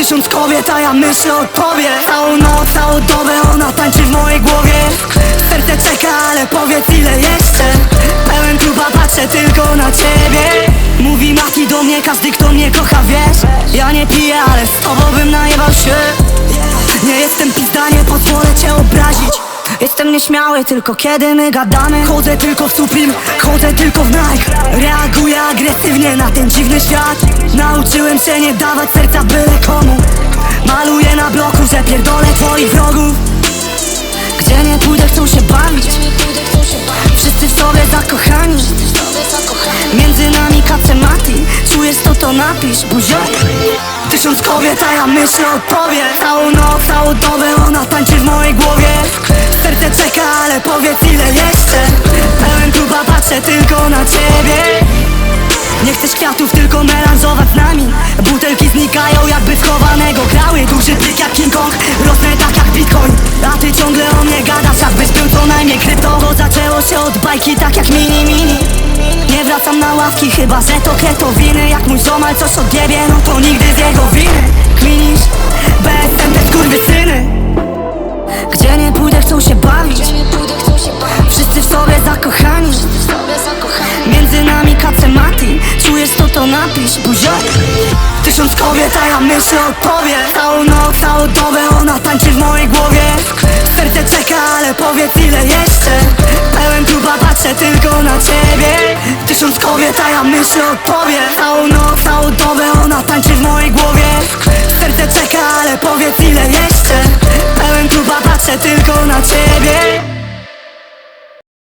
Tysiąc kobiet, a ja myślę o tobie Całą noc, całą dobę ona tańczy w mojej głowie. Serce czeka, ale powiedz ile jeszcze. Pełen trupa patrzę tylko na ciebie. Mówi Mati do mnie, każdy kto mnie kocha wiesz Ja nie piję, ale z tobą bym najebał się nieśmiały tylko kiedy my gadamy. Chodzę tylko w Supreme, chodzę tylko w Nike. Reaguję agresywnie na ten dziwny świat. Nauczyłem się nie dawać serca byle komu Maluję na bloku, że pierdolę twoich wrogów. Gdzie nie pójdę chcą się bawić. Wszyscy w sobie zakochani. Między nami kacemati Czujesz to to napisz, buzio Tysiąc kobiet, a ja myślę o tobie. Całą noc, całą patrzę tylko na ciebie. Nie chcesz kwiatów, tylko melanżować z nami. Butelki znikają jakby schowanego grały Duży plik jak King Kong, rosnę tak jak Bitcoin. A ty ciągle o mnie gadasz, jakbyś był co najmniej kryptowo. Zaczęło się od bajki tak jak mini mini. Nie wracam na ławki, chyba że to keto. Winy Jak mój ziomal coś odjebie, no to nigdy z jego winy to napisz, buzio Tysiąc kobiet, a ja myślę o tobie. Całą noc, całą dobę ona tańczy w mojej głowie. Serce czeka, ale powiedz ile jeszcze. Pełen trupa patrzę tylko na ciebie. Tysiąc kobiet, a ja myślę o tobie. Całą noc, całą dobę ona tańczy w mojej głowie. Serce czeka, ale powiedz ile jeszcze. Pełen trupa patrzę tylko na ciebie